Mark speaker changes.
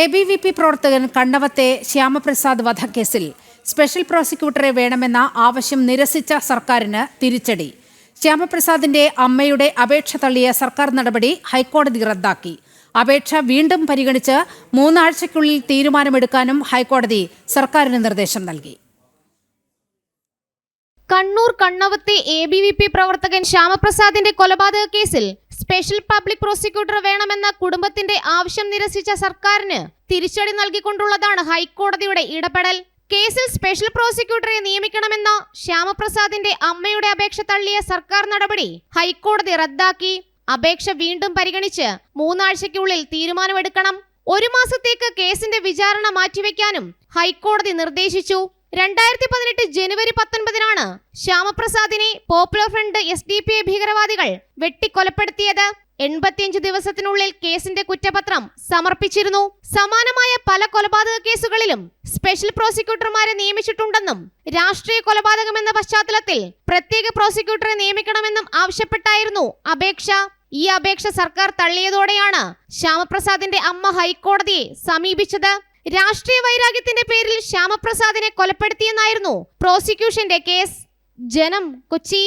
Speaker 1: A B V P പ്രവർത്തകൻ കണ്ണവത്തെ ശ്യാമപ്രസാദ് വധക്കേസിൽ special പ്രോസിക്യൂട്ടറെ വേണമെന്ന ആവശ്യം നിരസിച്ച സർക്കാരിന് തിരിച്ചടി. ശ്യാമപ്രസാദിന്റെ അമ്മയുടെ അപേക്ഷ തള്ളിയ സർക്കാർ നടപടി ഹൈക്കോടതി റദ്ദാക്കി. അപേക്ഷ വീണ്ടും പരിഗണിച്ച് മൂന്നാഴ്ചയ്ക്കുള്ളിൽ തീരുമാനമെടുക്കാനും ഹൈക്കോടതി സർക്കാരിന് നിർദ്ദേശം നൽകി.
Speaker 2: കണ്ണൂർ കണ്ണവത്തെ എ ബി വി പി പ്രവർത്തകൻ ശ്യാമപ്രസാദിന്റെ കൊലപാതക കേസിൽ സ്പെഷ്യൽ പബ്ലിക് പ്രോസിക്യൂട്ടർ വേണമെന്ന കുടുംബത്തിന്റെ ആവശ്യം നിരസിച്ച സർക്കാരിന് തിരിച്ചടി നൽകിക്കൊണ്ടുള്ളതാണ് ഹൈക്കോടതിയുടെ ഇടപെടൽ. കേസിൽ സ്പെഷ്യൽ പ്രോസിക്യൂട്ടറെ നിയമിക്കണമെന്ന ശ്യാമപ്രസാദിന്റെ അമ്മയുടെ അപേക്ഷ തള്ളിയ സർക്കാർ നടപടി ഹൈക്കോടതി റദ്ദാക്കി. അപേക്ഷ വീണ്ടും പരിഗണിച്ച് മൂന്നാഴ്ചയ്ക്കുള്ളിൽ തീരുമാനമെടുക്കണം. ഒരു മാസത്തേക്ക് കേസിന്റെ വിചാരണ മാറ്റിവെക്കാനും ഹൈക്കോടതി നിർദ്ദേശിച്ചു. രണ്ടായിരത്തി പതിനെട്ട് ജനുവരി പത്തൊൻപതിനാണ് ശ്യാമപ്രസാദിനെ popular front S D P I ഭീകരവാദികൾ വെട്ടിക്കൊലപ്പെടുത്തിയത്. എൺപത്തിയഞ്ച് ദിവസത്തിനുള്ളിൽ കേസിന്റെ കുറ്റപത്രം സമർപ്പിച്ചിരുന്നു. സമാനമായ പല കൊലപാതക കേസുകളിലും സ്പെഷ്യൽ പ്രോസിക്യൂട്ടർമാരെ നിയമിച്ചിട്ടുണ്ടെന്നും രാഷ്ട്രീയ കൊലപാതകമെന്ന പശ്ചാത്തലത്തിൽ പ്രത്യേക പ്രോസിക്യൂട്ടറെ നിയമിക്കണമെന്നും ആവശ്യപ്പെട്ടായിരുന്നു അപേക്ഷ. ഈ അപേക്ഷ സർക്കാർ തള്ളിയതോടെയാണ് ശ്യാമപ്രസാദിന്റെ അമ്മ ഹൈക്കോടതിയെ സമീപിച്ചത്. രാഷ്ട്രീയ വൈരാഗ്യത്തിന്റെ പേരിൽ ശ്യാമപ്രസാദിനെ കൊലപ്പെടുത്തിയെന്നായിരുന്നു പ്രോസിക്യൂഷന്റെ കേസ്. ജനം കൊച്ചി.